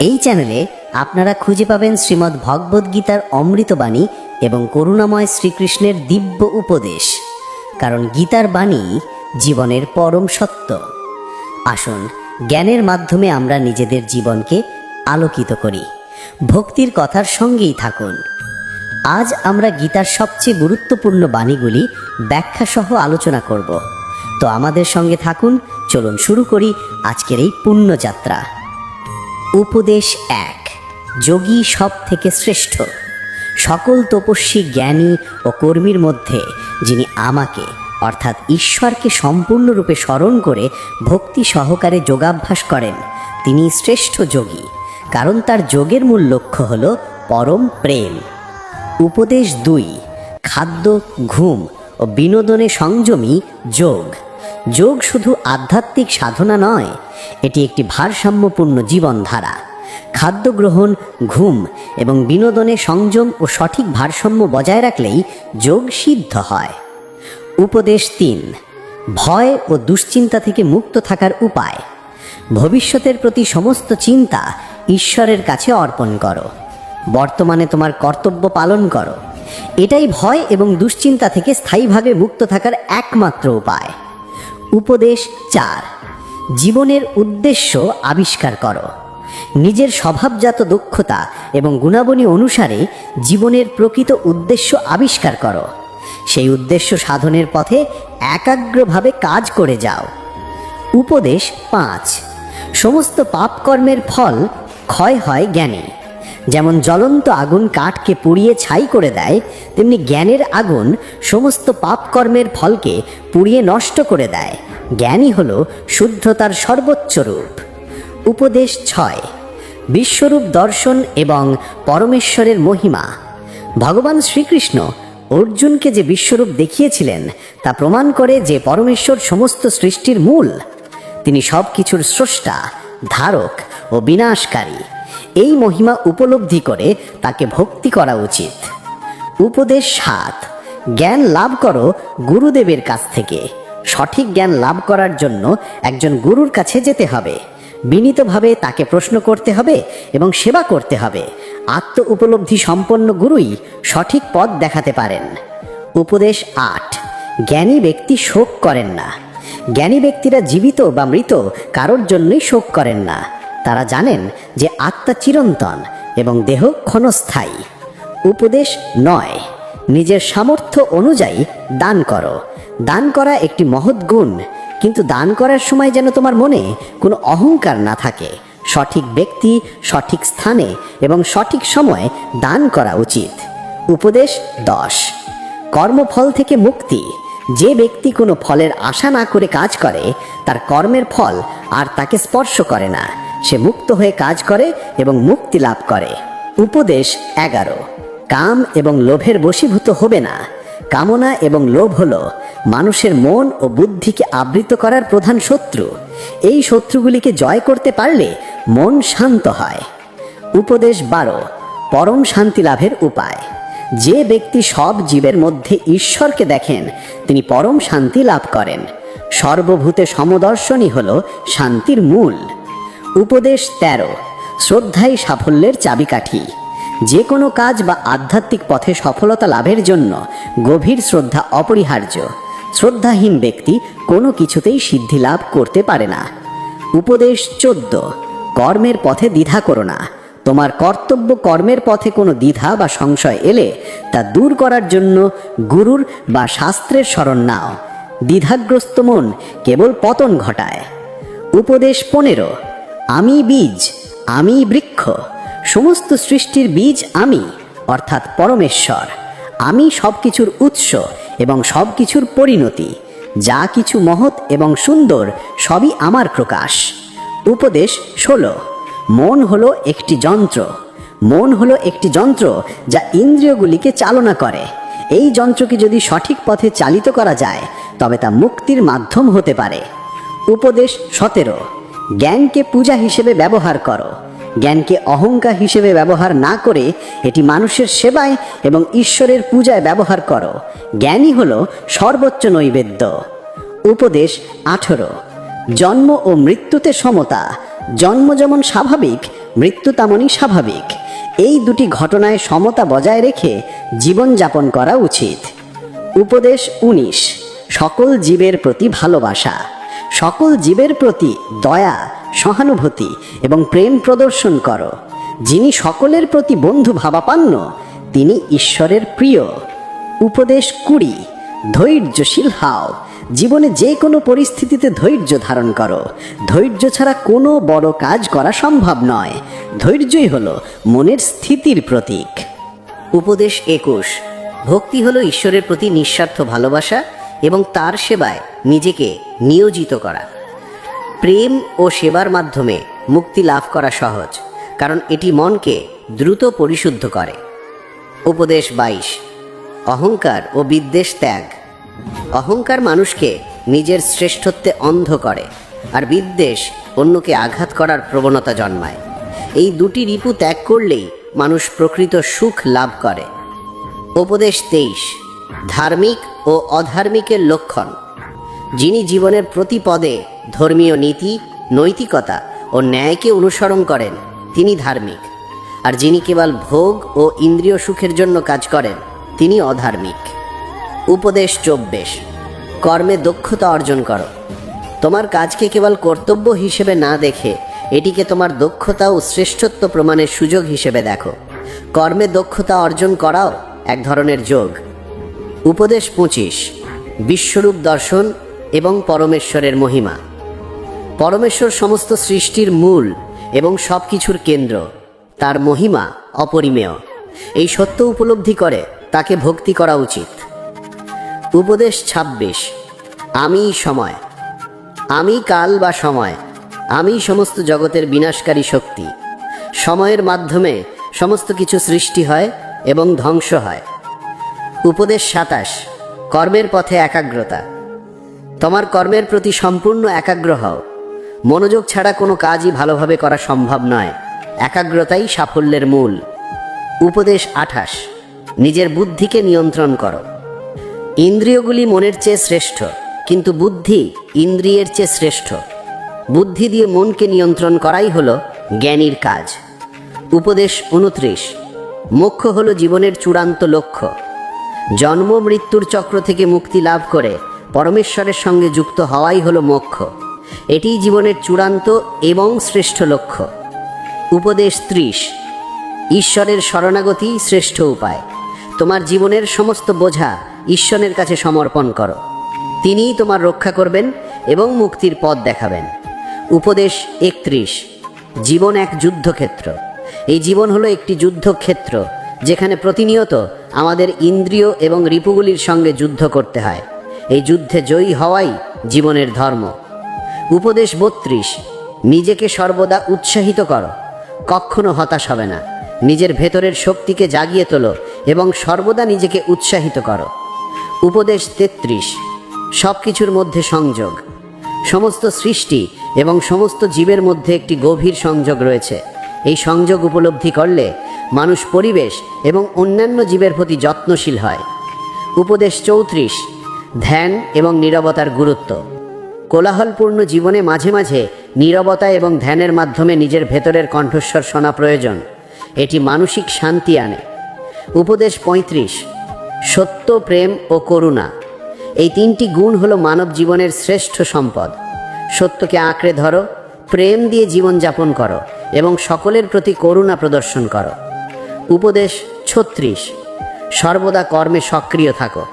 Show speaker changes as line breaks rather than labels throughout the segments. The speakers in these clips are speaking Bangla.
এই চ্যানেলে আপনারা খুঁজে পাবেন শ্রীমদ্ ভগবদ্গীতার অমৃতবাণী এবং করুণাময় শ্রীকৃষ্ণের দিব্য উপদেশ। কারণ গীতার বাণী জীবনের পরম সত্য। আসুন, জ্ঞানের মাধ্যমে আমরা নিজেদের জীবনকে আলোকিত করি। ভক্তির কথার সঙ্গেই থাকুন। আজ আমরা গীতার সবচেয়ে গুরুত্বপূর্ণ বাণীগুলি ব্যাখ্যাসহ আলোচনা করব। তো আমাদের সঙ্গে থাকুন, চলুন শুরু করি আজকের এই পুণ্যযাত্রা। উপদেশ এক, যোগী সব থেকে শ্রেষ্ঠ। সকল তপস্বী জ্ঞানী ও কর্মীর মধ্যে যিনি আমাকে, অর্থাৎ ঈশ্বরকে সম্পূর্ণরূপে স্মরণ করে ভক্তি সহকারে যোগাভ্যাস করেন, তিনি শ্রেষ্ঠ যোগী। কারণ তার যোগের মূল লক্ষ্য হল পরম প্রেম। উপদেশ দুই, খাদ্য, ঘুম ও বিনোদনে সংযমী যোগ। যোগ শুধু আধ্যাত্মিক সাধনা নয়, এটি একটি ভারসাম্যপূর্ণ জীবনধারা। খাদ্য গ্রহণ, ঘুম এবং বিনোদনে সংযম ও সঠিক ভারসাম্য বজায় রাখলেই যোগ সিদ্ধ হয়। উপদেশ তিন, ভয় ও দুশ্চিন্তা থেকে মুক্ত থাকার উপায়। ভবিষ্যতের প্রতি সমস্ত চিন্তা ঈশ্বরের কাছে অর্পণ করো। বর্তমানে তোমার কর্তব্য পালন করো। এটাই ভয় এবং দুশ্চিন্তা থেকে স্থায়ীভাবে মুক্ত থাকার একমাত্র উপায়। উপদেশ চার। জীবনের উদ্দেশ্য আবিষ্কার করো। নিজের স্বভাবজাত দক্ষতা এবং গুণাবলী অনুসারে জীবনের প্রকৃত উদ্দেশ্য আবিষ্কার করো। সেই উদ্দেশ্য সাধনের পথে একাগ্রভাবে কাজ করে যাও। উপদেশ পাঁচ। সমস্ত পাপকর্মের ফল ক্ষয় হয় জ্ঞানে। যেমন জ্বলন্ত আগুন কাঠকে পুড়িয়ে ছাই করে দেয়, তেমনি জ্ঞানের আগুন সমস্ত পাপকর্মের ফলকে পুড়িয়ে নষ্ট করে দেয়। জ্ঞানই হল শুদ্ধতার সর্বোচ্চ রূপ। উপদেশ ছয়, বিশ্বরূপ দর্শন এবং পরমেশ্বরের মহিমা। ভগবান শ্রীকৃষ্ণ অর্জুনকে যে বিশ্বরূপ দেখিয়েছিলেন, তা প্রমাণ করে যে পরমেশ্বর সমস্ত সৃষ্টির মূল। তিনি সব কিছুর স্রষ্টা, ধারক ও বিনাশকারী। এই মহিমা উপলব্ধি করে তাকে ভক্তি করা উচিত। উপদেশ সাত, জ্ঞান লাভ করো গুরুদেবের কাছ থেকে। সঠিক জ্ঞান লাভ করার জন্য একজন গুরুর কাছে যেতে হবে। বিনীতভাবে তাকে প্রশ্ন করতে হবে এবং সেবা করতে হবে। আত্ম উপলব্ধি সম্পন্ন গুরুই সঠিক পথ দেখাতে পারেন। উপদেশ আট, জ্ঞানী ব্যক্তি শোক করেন না। জ্ঞানী ব্যক্তিরা জীবিত বা মৃত কারোর জন্যই শোক করেন না। তারা জানেন যে আত্মা চিরন্তন এবং দেহ ক্ষণস্থায়ী। উপদেশ নয়, নিজের সামর্থ্য অনুযায়ী দান করো। দান করা একটি মহৎ গুণ, কিন্তু দান করার সময় যেন তোমার মনে কোনো অহংকার না থাকে। সঠিক ব্যক্তি, সঠিক স্থানে এবং সঠিক সময়ে দান করা উচিত। উপদেশ দশ, কর্মফল থেকে মুক্তি। যে ব্যক্তি কোনো ফলের আশা না করে কাজ করে, তার কর্মের ফল আর তাকে স্পর্শ করে না। সে মুক্ত হয়ে কাজ করে এবং মুক্তি লাভ করে। উপদেশ এগারো। কাম এবং লোভের বশীভূত হবে না। কামনা এবং লোভ হল মানুষের মন ও বুদ্ধিকে আবৃত করার প্রধান শত্রু। এই শত্রুগুলিকে জয় করতে পারলে মন শান্ত হয়। উপদেশ বারো। পরম শান্তি লাভের উপায়। যে ব্যক্তি সব জীবের মধ্যে ঈশ্বরকে দেখেন, তিনি পরম শান্তি লাভ করেন। সর্বভূতে সমদর্শনই হল শান্তির মূল। উপদেশ তেরো, শ্রদ্ধাই সাফল্যের চাবিকাঠি। যে কোনো কাজ বা আধ্যাত্মিক পথে সফলতা লাভের জন্য গভীর শ্রদ্ধা অপরিহার্য। শ্রদ্ধাহীন ব্যক্তি কোনো কিছুতেই সিদ্ধি লাভ করতে পারে না। উপদেশ চোদ্দ, কর্মের পথে দ্বিধা করো না। তোমার কর্তব্য কর্মের পথে কোনো দ্বিধা বা সংশয় এলে তা দূর করার জন্য গুরুর বা শাস্ত্রের স্মরণ নাও। দ্বিধাগ্রস্ত মন কেবল পতন ঘটায়। উপদেশ পনেরো আমি বীজ, আমি বৃক্ষ, সমস্ত সৃষ্টির বীজ আমি, অর্থাৎ পরমেশ্বর। আমি সব কিছুর উৎস এবং সব কিছুর পরিণতি, যা কিছু মহৎ এবং সুন্দর, সবই আমার প্রকাশ। উপদেশ ষোলো, মন হলো একটি যন্ত্র। মন হলো একটি যন্ত্র যা ইন্দ্রিয়গুলিকে চালনা করে। এই যন্ত্রকে যদি সঠিক পথে চালিত করা যায়, তবে তা মুক্তির মাধ্যম হতে পারে। উপদেশ সতেরো জ্ঞানকে পূজা হিসেবে ব্যবহার করো। জ্ঞানকে অহংকার হিসেবে ব্যবহার না করে এটি মানুষের সেবায় এবং ঈশ্বরের পূজায় ব্যবহার করো। জ্ঞানই হল সর্বোচ্চ নৈবেদ্য। উপদেশ আঠেরো। জন্ম ও মৃত্যুতে সমতা। জন্ম যেমন স্বাভাবিক, মৃত্যু তেমনই স্বাভাবিক। এই দুটি ঘটনায় সমতা বজায় রেখে জীবনযাপন করা উচিত। উপদেশ উনিশ। সকল জীবের প্রতি ভালোবাসা। সকল জীবের প্রতি দয়া, সহানুভূতি এবং প্রেম প্রদর্শন করো। যিনি সকলের প্রতি বন্ধু ভাবাপান্ন, তিনি ঈশ্বরের প্রিয়। উপদেশ কুড়ি, ধৈর্যশীল হাও। জীবনে যে কোনো পরিস্থিতিতে ধৈর্য ধারণ করো। ধৈর্য ছাড়া কোনো বড় কাজ করা সম্ভব নয়। ধৈর্যই হলো মনের স্থিতির প্রতীক। উপদেশ একুশ, ভক্তি হলো ঈশ্বরের প্রতি নিঃস্বার্থ ভালোবাসা এবং তার সেবায় নিজেকে নিয়োজিত করা। প্রেম ও সেবার মাধ্যমে মুক্তি লাভ করা সহজ, কারণ এটি মনকে দ্রুত পরিশুদ্ধ করে। উপদেশ বাইশ, অহংকার ও বিদ্বেষ ত্যাগ। অহংকার মানুষকে নিজের শ্রেষ্ঠত্বে অন্ধ করে, আর বিদ্বেষ অন্যকে আঘাত করার প্রবণতা জন্মায়। এই দুটি রিপু ত্যাগ করলেই মানুষ প্রকৃত সুখ লাভ করে। উপদেশ তেইশ ধার্মিক ও অধার্মিকের লক্ষণ। যিনি জীবনের প্রতি পদে ধর্মীয় নীতি, নৈতিকতা ও ন্যায়কে অনুসরণ করেন, তিনি ধার্মিক। আর যিনি কেবল ভোগ ও ইন্দ্রিয় সুখের জন্য কাজ করেন, তিনি অধার্মিক। উপদেশ চব্বিশ, কর্মে দক্ষতা অর্জন করো। তোমার কাজকে কেবল কর্তব্য হিসেবে না দেখে, এটিকে তোমার দক্ষতা ও শ্রেষ্ঠত্ব প্রমাণের সুযোগ হিসেবে দেখো। কর্মে দক্ষতা অর্জন করাও এক ধরনের যোগ। উপদেশ পঁচিশ, বিশ্বরূপ দর্শন এবং পরমেশ্বরের মহিমা। পরমেশ্বর সমস্ত সৃষ্টির মূল এবং সব কিছুর কেন্দ্র। তার মহিমা অপরিমেয়। এই সত্য উপলব্ধি করে তাকে ভক্তি করা উচিত। উপদেশ ২৬ আমি সময়। আমি কাল বা সময়। আমি সমস্ত জগতের বিনাশকারী শক্তি। সময়ের মাধ্যমে সমস্ত কিছু সৃষ্টি হয় এবং ধ্বংস হয়। উপদেশ সাতাশ, কর্মের পথে একাগ্রতা। তোমার কর্মের প্রতি সম্পূর্ণ একাগ্র হও। মনোযোগ ছাড়া কোনো কাজই ভালোভাবে করা সম্ভব নয়। একাগ্রতাই সাফল্যের মূল। উপদেশ আঠাশ, নিজের বুদ্ধিকে নিয়ন্ত্রণ করো। ইন্দ্রিয়গুলি মনের চেয়ে শ্রেষ্ঠ, কিন্তু বুদ্ধি ইন্দ্রিয়ের চেয়ে শ্রেষ্ঠ। বুদ্ধি দিয়ে মনকে নিয়ন্ত্রণ করাই হলো জ্ঞানীর কাজ। উপদেশ উনত্রিশ, মোক্ষ হলো জীবনের চূড়ান্ত লক্ষ্য। জন্ম, মৃত্যুর চক্র থেকে মুক্তি লাভ করে পরমেশ্বরের সঙ্গে যুক্ত হওয়াই হলো মোক্ষ। এটিই জীবনের চূড়ান্ত এবং শ্রেষ্ঠ লক্ষ্য। উপদেশ ত্রিশ, ঈশ্বরের শরণাগতি শ্রেষ্ঠ উপায়। তোমার জীবনের সমস্ত বোঝা ঈশ্বরের কাছে সমর্পণ করো। তিনিই তোমার রক্ষা করবেন এবং মুক্তির পথ দেখাবেন। উপদেশ একত্রিশ, জীবন এক যুদ্ধক্ষেত্র। এই জীবন হলো একটি যুদ্ধক্ষেত্র, যেখানে প্রতিনিয়ত আমাদের ইন্দ্রিয় এবং রিপুগুলির সঙ্গে যুদ্ধ করতে হয়। এই যুদ্ধে জয়ী হওয়াই জীবনের ধর্ম। উপদেশ বত্রিশ, নিজেকে সর্বদা উৎসাহিত করো। কখনো হতাশ হবে না। নিজের ভেতরের শক্তিকে জাগিয়ে তোলো এবং সর্বদা নিজেকে উৎসাহিত করো। উপদেশ তেত্রিশ সব কিছুর মধ্যে সংযোগ। সমস্ত সৃষ্টি এবং সমস্ত জীবের মধ্যে একটি গভীর সংযোগ রয়েছে। এই সংযোগ উপলব্ধি করলে মানুষ পরিবেশ এবং অন্যান্য জীবের প্রতি যত্নশীল হয়। উপদেশ চৌত্রিশ, ধ্যান এবং নীরবতার গুরুত্ব। কোলাহলপূর্ণ জীবনে মাঝে মাঝে নীরবতা এবং ধ্যানের মাধ্যমে নিজের ভেতরের কণ্ঠস্বর শোনা প্রয়োজন। এটি মানসিক শান্তি আনে। উপদেশ পঁয়ত্রিশ, সত্য, প্রেম ও করুণা। এই তিনটি গুণ হলো মানব জীবনের শ্রেষ্ঠ সম্পদ। সত্যকে আঁকড়ে ধরো, প্রেম দিয়ে জীবনযাপন করো এবং সকলের প্রতি করুণা প্রদর্শন করো। উপদেশ ছত্রিশ। সর্বদা কর্মে সক্রিয় থাকো।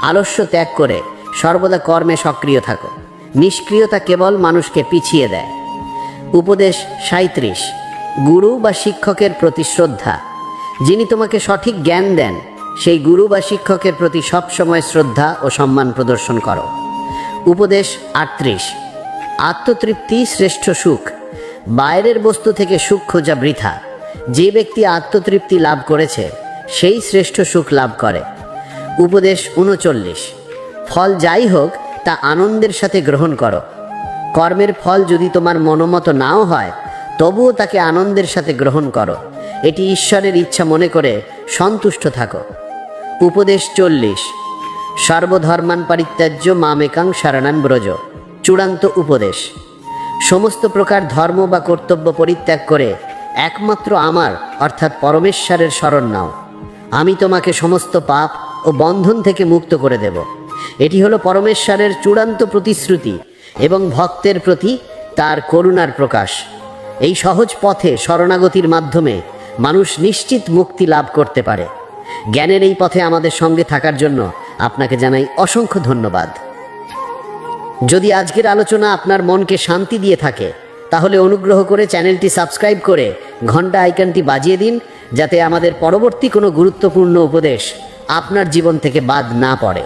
আলস্য ত্যাগ করে সর্বদা কর্মে সক্রিয় থাকো। নিষ্ক্রিয়তা কেবল মানুষকে পিছিয়ে দেয়। উপদেশ সাঁত্রিশ গুরু বা শিক্ষকের প্রতি শ্রদ্ধা। যিনি তোমাকে সঠিক জ্ঞান দেন, সেই গুরু বা শিক্ষকের প্রতি সবসময় শ্রদ্ধা ও সম্মান প্রদর্শন করো। উপদেশ আটত্রিশ। আত্মতৃপ্তি শ্রেষ্ঠ সুখ। বাইরের বস্তু থেকে সুখ খোঁজা বৃথা। যে ব্যক্তি আত্মতৃপ্তি লাভ করেছে, সেই শ্রেষ্ঠ সুখ লাভ করে। উপদেশ উনচল্লিশ। ফল যাই হোক, তা আনন্দের সাথে গ্রহণ করো। কর্মের ফল যদি তোমার মনোমত নাও হয়, তবুও তাকে আনন্দের সাথে গ্রহণ করো। এটি ঈশ্বরের ইচ্ছা মনে করে সন্তুষ্ট থাকো। উপদেশ চল্লিশ। সর্বধর্মান পরিত্যাজ্য মামেকাং শরণান ব্রজ। চূড়ান্ত উপদেশ। সমস্ত প্রকার ধর্ম বা কর্তব্য পরিত্যাগ করে একমাত্র আমার, অর্থাৎ পরমেশ্বরের শরণ নাও। আমি তোমাকে সমস্ত পাপ ও বন্ধন থেকে মুক্ত করে দেব। এটি হলো পরমেশ্বরের চূড়ান্ত প্রতিশ্রুতি এবং ভক্তের প্রতি তার করুণার প্রকাশ। এই সহজ পথে শরণাগতির মাধ্যমে মানুষ নিশ্চিত মুক্তি লাভ করতে পারে। জ্ঞানের এই পথে আমাদের সঙ্গে থাকার জন্য আপনাকে জানাই অসংখ্য ধন্যবাদ। যদি আজকের আলোচনা আপনার মনকে শান্তি দিয়ে থাকে তাহলে অনুগ্রহ করে চ্যানেলটি সাবস্ক্রাইব করে ঘণ্টা আইকনটি বাজিয়ে দিন, যাতে আমাদের পরবর্তী কোনো গুরুত্বপূর্ণ উপদেশ আপনার জীবন থেকে বাদ না পড়ে।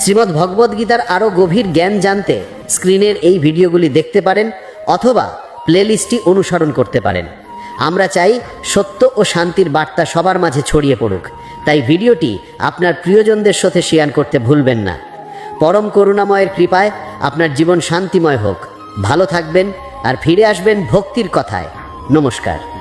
শ্রীমদ্ ভগবদ্গীতার আরও গভীর জ্ঞান জানতে স্ক্রিনের এই ভিডিওগুলি দেখতে পারেন অথবা প্লেলিস্টটি অনুসরণ করতে পারেন। আমরা চাই সত্য ও শান্তির বার্তা সবার মাঝে ছড়িয়ে পড়ুক। তাই ভিডিওটি আপনার প্রিয়জনদের সাথে শেয়ার করতে ভুলবেন না। পরম করুণাময়ের কৃপায় আপনার জীবন শান্তিময় হোক। ভালো থাকবেন আর ফিরে আসবেন ভক্তির কথায়। নমস্কার।